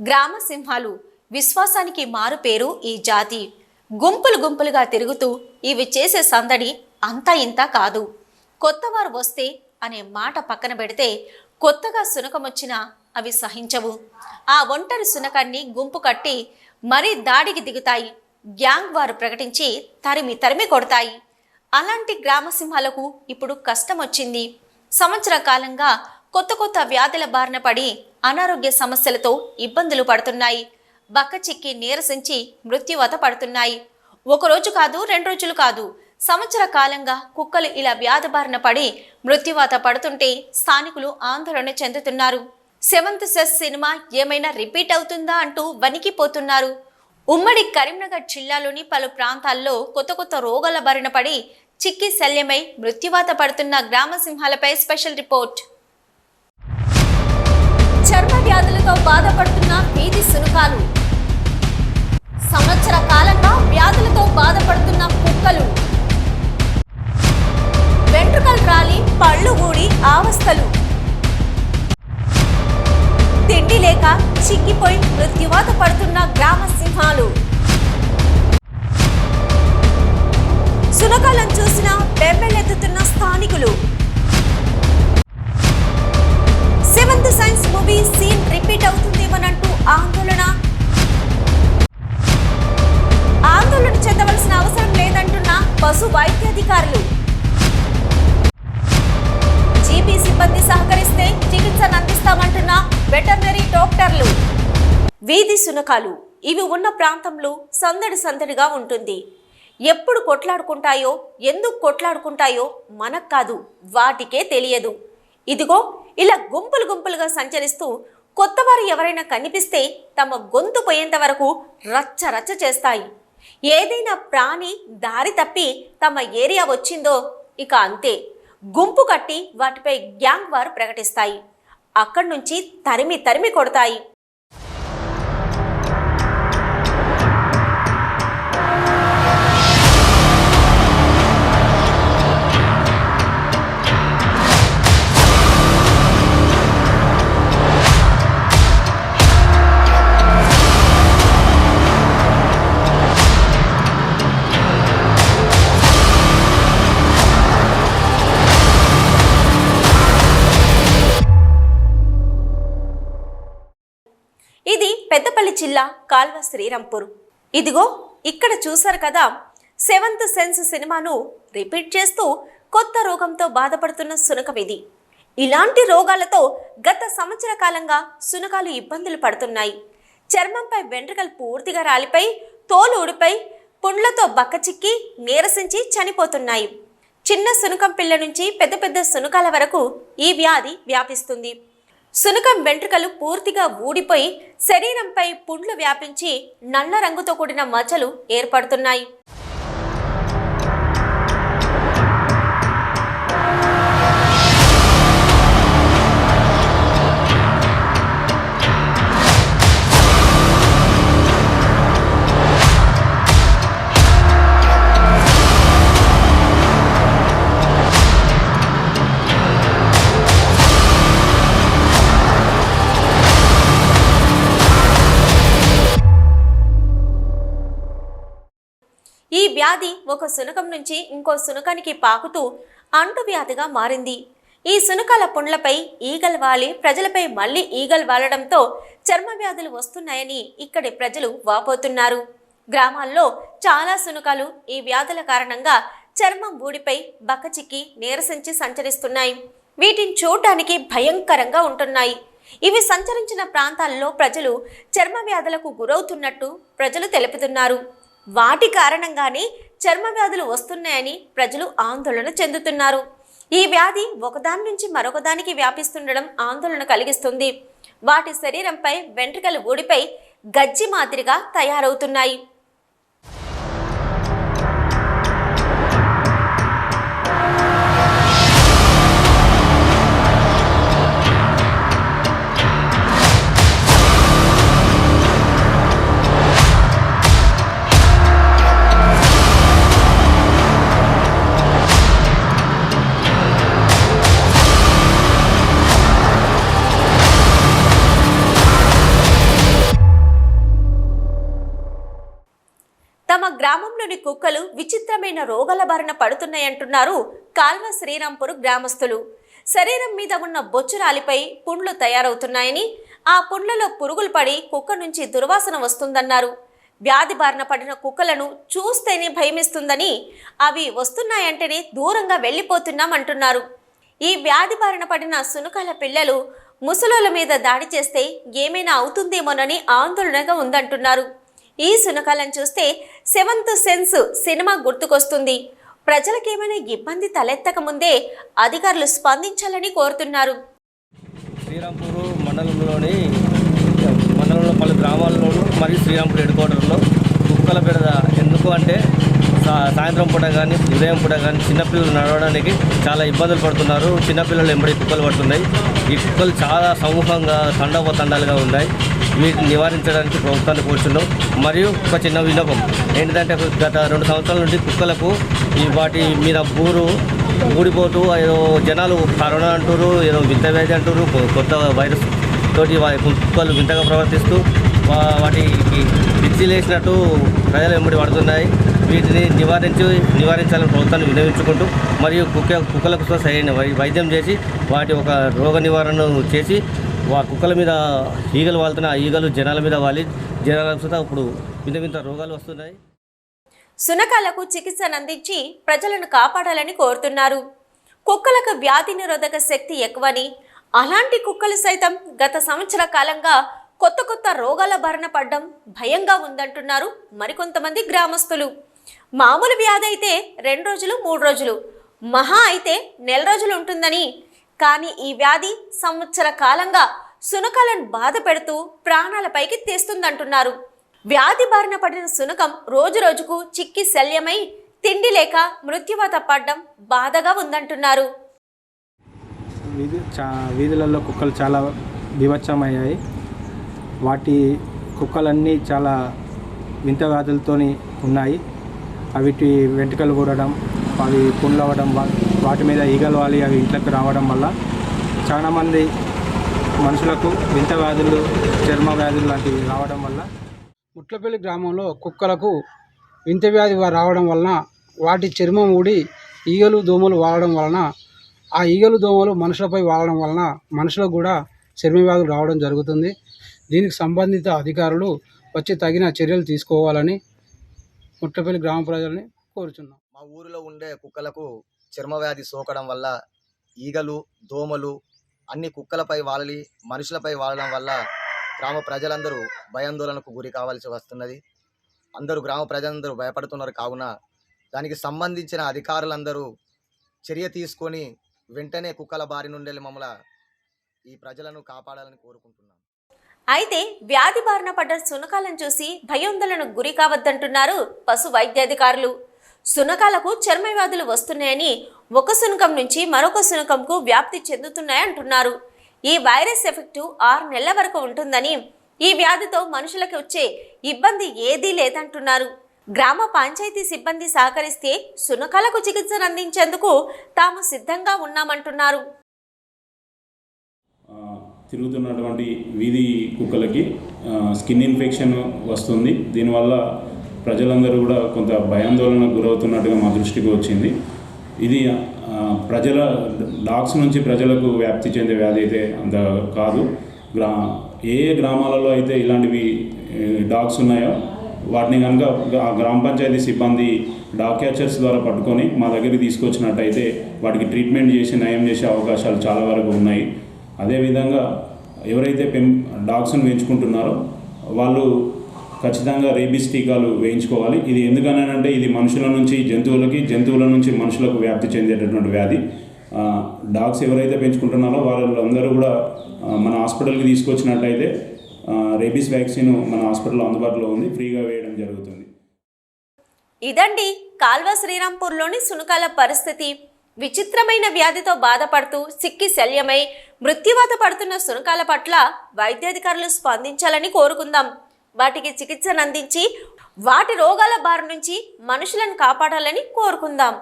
గ్రామ సింహాలు విశ్వాసానికి మారు పేరు ఈ జాతి. గుంపులు గుంపులుగా తిరుగుతూ ఇవి చేసే సందడి అంతా ఇంత కాదు. కొత్తవారు వస్తే అనే మాట పక్కన పెడితే కొత్తగా సునకమొచ్చినా అవి సహించవు. ఆ ఒంటరి సునకాన్ని గుంపు కట్టి మరీ దాడికి దిగుతాయి. గ్యాంగ్ వారు ప్రకటించి తరిమి తరిమి కొడతాయి. అలాంటి గ్రామ సింహాలకు ఇప్పుడు కష్టం వచ్చింది సంవత్సర కాలంగా కొత్త కొత్త వ్యాధుల బారిన పడి అనారోగ్య సమస్యలతో ఇబ్బందులు పడుతున్నాయి. బక్క చిక్కి నీరసించి మృత్యువత పడుతున్నాయి. ఒకరోజు కాదు రెండు రోజులు కాదు. సంవత్సర కాలంగా కుక్కలు ఇలా వ్యాధి బారిన పడి మృత్యువాత పడుతుంటే స్థానికులు ఆందోళన చెందుతున్నారు. సెవెంత్ సెస్ సినిమా ఏమైనా రిపీట్ అవుతుందా అంటూ వణికిపోతున్నారు. ఉమ్మడి కరీంనగర్ జిల్లాలోని పలు ప్రాంతాల్లో కొత్త కొత్త రోగాల బారిన పడి చిక్కి శల్యమై మృత్యువాత పడుతున్న గ్రామ సింహాలపై స్పెషల్ రిపోర్ట్. చర్మ వ్యాధులతో బాధపడుతున్న వీధి సునకాలు. సంవత్సర కాలంగా వ్యాధులతో బాధపడుతున్న కుక్కలు. వెంట్రుకలు రాలి పళ్ళు గూడి ఆవస్థలు తిండి లేక చిక్కిపోయి మృత్యువాత పడుతున్న గ్రామ సింహాలు. సునకాలను చూసిన బెంబెళ్ళెత్తుతున్న స్థానికులు. Seventh science movie scene repeat అవుతుందేమోనంటూ ఆందోళన. ఆందోళన చెందవలసిన అవసరం లేదంటున్న పశు వైద్యాధికారులు. జీపీ సిబ్బంది సహకరిస్తే చికిత్సను అందిస్తామంటున్న వెటర్నరీ డాక్టర్లు. వీధి సునకాలు ఇవి ఉన్న ప్రాంతంలో సందడి సందడిగా ఉంటుంది. ఎప్పుడు కొట్లాడుకుంటాయో ఎందుకు కొట్లాడుకుంటాయో మనకు కాదు వాటికే తెలియదు. ఇదిగో ఇలా గుంపులు గుంపులుగా సంచరిస్తూ కొత్తవారు ఎవరైనా కనిపిస్తే తమ గొంతు పోయేంత వరకు రచ్చ రచ్చ చేస్తాయి. ఏదైనా ప్రాణి దారి తప్పి తమ ఏరియా వచ్చిందో ఇక అంతే. గుంపు కట్టి వాటిపై గ్యాంగ్ వారు ప్రకటిస్తాయి. అక్కడి నుంచి తరిమి తరిమి కొడతాయి. జిల్లా కాల్వ శ్రీరాంపూర్. ఇదిగో ఇక్కడ చూశారు కదా సెవెంత్ సెన్స్ సినిమాను రిపీట్ చేస్తూ కొత్త రోగంతో బాధపడుతున్న సునకం ఇది. ఇలాంటి రోగాలతో గత సంవత్సర కాలంగా సునకాలు ఇబ్బందులు పడుతున్నాయి. చర్మంపై వెంట్రుకలు పూర్తిగా రాలిపై తోలు ఊడిపై పుండ్లతో బక్కచిక్కి నీరసించి చనిపోతున్నాయి. చిన్న సునకం పిల్ల నుంచి పెద్ద పెద్ద సునకాల వరకు ఈ వ్యాధి వ్యాపిస్తుంది. సునకం వెంట్రుకలు పూర్తిగా ఊడిపోయి శరీరంపై పుండ్లు వ్యాపించి నల్ల రంగుతో కూడిన మచ్చలు ఏర్పడుతున్నాయి. వ్యాధి ఒక శునకం నుంచి ఇంకో శునకానికి పాకుతూ అంటువ్యాధిగా మారింది. ఈ శునకాల పుండ్లపై ఈగలు వాలి ప్రజలపై మళ్ళీ ఈగలు వాలడంతో చర్మ వ్యాధులు వస్తున్నాయని ఇక్కడి ప్రజలు వాపోతున్నారు. గ్రామాల్లో చాలా శునకాలు ఈ వ్యాధుల కారణంగా చర్మం ఊడిపై బక్కచిక్కి నీరసించి సంచరిస్తున్నాయి. వీటిని చూడడానికి భయంకరంగా ఉంటున్నాయి. ఇవి సంచరించిన ప్రాంతాల్లో ప్రజలు చర్మ వ్యాధులకు గురవుతున్నట్టు ప్రజలు తెలుపుతున్నారు. వాటి కారణంగానే చర్మ వ్యాధులు వస్తున్నాయని ప్రజలు ఆందోళన చెందుతున్నారు. ఈ వ్యాధి ఒకదాని నుంచి మరొకదానికి వ్యాపిస్తుండడం ఆందోళన కలిగిస్తుంది. వాటి శరీరంపై వెంట్రుకలు ఊడిపై గజ్జి మాదిరిగా తయారవుతున్నాయి. గ్రామంలోని కుక్కలు విచిత్రమైన రోగాల బారిన పడుతున్నాయంటున్నారు కాల్వ శ్రీరాంపూర్ గ్రామస్తులు. శరీరం మీద ఉన్న బొచ్చు రాలిపై పుండ్లు తయారవుతున్నాయని ఆ పుండ్లలో పురుగులు పడి కుక్క నుంచి దుర్వాసన వస్తుందన్నారు. వ్యాధి బారిన పడిన కుక్కలను చూస్తేనే భయమిస్తుందని అవి వస్తున్నాయంటేనే దూరంగా వెళ్ళిపోతున్నామంటున్నారు. ఈ వ్యాధి బారిన పడిన సునకాల పిల్లలు ముసలోల మీద దాడి చేస్తే ఏమైనా అవుతుందేమోనని ఆందోళనగా ఉందంటున్నారు. ఈ శునకాలను చూస్తే సెవెంత్ సెన్స్ సినిమా గుర్తుకొస్తుంది. ప్రజలకేమైనా ఇబ్బంది తలెత్తక ముందే అధికారులు స్పందించాలని కోరుతున్నారు. శ్రీరాంపూర్ మండలంలోని మండలంలో పలు గ్రామాల్లోనూ మరియు శ్రీరాంపూర్ హెడ్ క్వార్టర్లో కుక్కల బెడద ఎందుకు అంటే సాయంత్రం పూట కానీ ఉదయం పూట కానీ చిన్నపిల్లలు నడవడానికి చాలా ఇబ్బందులు పడుతున్నారు. చిన్నపిల్లలు ఎంబడి కుక్కలు పడుతున్నాయి. ఈ కుక్కలు చాలా సమూహంగా తండోపతండాలుగా ఉన్నాయి. వీటిని నివారించడానికి ప్రభుత్వాన్ని కూర్చున్నాం. మరియు ఒక చిన్న విలోపం ఏంటంటే గత రెండు సంవత్సరాల నుండి కుక్కలకు ఈ వాటి మీద బూరు ఊడిపోతూ ఏదో జనాలు కరోనా అంటారు ఏదో వింత వ్యాధి అంటారు కొత్త వైరస్ తోటి వారి కుక్కలు వింతగా ప్రవర్తిస్తూ వాటికి పిచ్చి లేచినట్టు ప్రజలు వెంబడి పడుతున్నాయి. వీటిని నివారించి నివారించాలని ప్రభుత్వాన్ని వినియోగించుకుంటూ మరియు కుక్క కుక్కలకు సరైన వై- వైద్యం చేసి వాటి ఒక రోగ నివారణ చేసి వా కుక్కల మీద ఈగలు వాళ్తున్న ఆ ఈగలు జనాల మీద వాలి. జనాలకు ఇప్పుడు వింత వింత రోగాలు వస్తున్నాయి. సునకాలకు చికిత్సను అందించి ప్రజలను కాపాడాలని కోరుతున్నారు. కుక్కలకు వ్యాధి నిరోధక శక్తి ఎక్కువని అలాంటి కుక్కలు సైతం గత సంవత్సర కాలంగా కొత్త కొత్త రోగాల బారిన పడ్డం భయంగా ఉందంటున్నారు మరికొంతమంది గ్రామస్తులు. మామూలు వ్యాధి అయితే రెండు రోజులు మూడు రోజులు. మహా అయితే నెల రోజులు ఉంటుందని. కానీ ఈ వ్యాధి సంవత్సర కాలంగా సునకాలను బాధ పెడుతూ ప్రాణాలపైకి తెస్తుందంటున్నారు. వ్యాధి బారిన పడిన సునకం రోజు రోజుకు చిక్కి శల్యమై తిండి లేక మృత్యువాత పడ్డం బాధగా ఉందంటున్నారు. వీధి చా వీధులలో కుక్కలు చాలా బీభత్సమయ్యాయి. వాటి కుక్కలన్నీ చాలా వింత వ్యాధులతో ఉన్నాయి. అవిటి వెంట్రుకలు కూడడం అవి పుండ్లవ్వడం అవ్వడం వాటి మీద ఈగలు వాలి అవి ఇంట్లోకి రావడం వల్ల చాలామంది మనుషులకు వింత వ్యాధులు చర్మ వ్యాధులు లాంటివి రావడం వల్ల ముట్లపల్లి గ్రామంలో కుక్కలకు వింత వ్యాధి రావడం వలన వాటి చర్మం ఊడి ఈగలు దోమలు వాడడం వలన ఆ ఈగలు దోమలు మనుషులపై వాడడం వలన మనుషులకు కూడా చర్మ వ్యాధులు రావడం జరుగుతుంది. దీనికి సంబంధిత అధికారులు వచ్చి తగిన చర్యలు తీసుకోవాలని పుట్టపల్లి గ్రామ ప్రజల్ని కోరుచున్నాం. మా ఊరిలో ఉండే కుక్కలకు చర్మ వ్యాధి సోకడం వల్ల ఈగలు దోమలు అన్ని కుక్కలపై వాలలి మనుషులపై వాలడం వల్ల గ్రామ ప్రజలందరూ భయాందోళనకు గురి కావాల్సి వస్తున్నది. అందరూ గ్రామ ప్రజలందరూ భయపడుతున్నారు. కావున దానికి సంబంధించిన అధికారులందరూ చర్య తీసుకొని వెంటనే కుక్కల బారి నుండి మమ్మల్ని ఈ ప్రజలను కాపాడాలని కోరుకుంటున్నాం. అయితే వ్యాధి బారిన పడ్డ సునకాలను చూసి భయోందోళనకు గురి కావద్దంటున్నారు పశు వైద్యాధికారులు. సునకాలకు చర్మ వ్యాధులు వస్తున్నాయని ఒక సునకం నుంచి మరొక సునకంకు వ్యాప్తి చెందుతున్నాయంటున్నారు. ఈ వైరస్ ఎఫెక్టు ఆరు నెలల వరకు ఉంటుందని ఈ వ్యాధితో మనుషులకు వచ్చే ఇబ్బంది ఏదీ లేదంటున్నారు. గ్రామ పంచాయతీ సిబ్బంది సహకరిస్తే సునకాలకు చికిత్సను అందించేందుకు తాము సిద్ధంగా ఉన్నామంటున్నారు. తిరుగుతున్నటువంటి వీధి కుక్కలకి స్కిన్ ఇన్ఫెక్షన్ వస్తుంది. దీనివల్ల ప్రజలందరూ కూడా కొంత భయాందోళనకు గురవుతున్నట్టుగా మా దృష్టికి వచ్చింది. ఇది ప్రజల డాగ్స్ నుంచి ప్రజలకు వ్యాప్తి చెందే వ్యాధి అయితే అంత కాదు. గ్రా ఏ గ్రామాలలో అయితే ఇలాంటివి డాగ్స్ ఉన్నాయో వాటిని కనుక గ్రామ పంచాయతీ సిబ్బంది డాగ్ క్యాచర్స్ ద్వారా పట్టుకొని మా దగ్గరికి తీసుకొచ్చినట్టయితే వాటికి ట్రీట్మెంట్ చేసి నయం చేసే అవకాశాలు చాలా వరకు ఉన్నాయి. అదేవిధంగా ఎవరైతే పెం డాగ్స్ను పెంచుకుంటున్నారో వాళ్ళు ఖచ్చితంగా రేబీస్ టీకాలు వేయించుకోవాలి. ఇది ఎందుకనంటే ఇది మనుషుల నుంచి జంతువులకి జంతువుల నుంచి మనుషులకు వ్యాప్తి చెందేటటువంటి వ్యాధి. డాగ్స్ ఎవరైతే పెంచుకుంటున్నారో వాళ్ళందరూ కూడా మన హాస్పిటల్కి తీసుకొచ్చినట్టయితే రేబీస్ వ్యాక్సిన్ మన హాస్పిటల్లో అందుబాటులో ఉంది. ఫ్రీగా వేయడం జరుగుతుంది. ఇదండి కాల్వ శ్రీరాంపూర్లోని సునకాల పరిస్థితి. విచిత్రమైన వ్యాధితో బాధపడుతూ సిక్కి శల్యమై మృత్యువాత పడుతున్న సునకాల పట్ల వైద్యాధికారులు స్పందించాలని కోరుకుందాం. వాటికి చికిత్సను అందించి వాటి రోగాల బారి నుంచి మనుషులను కాపాడాలని కోరుకుందాం.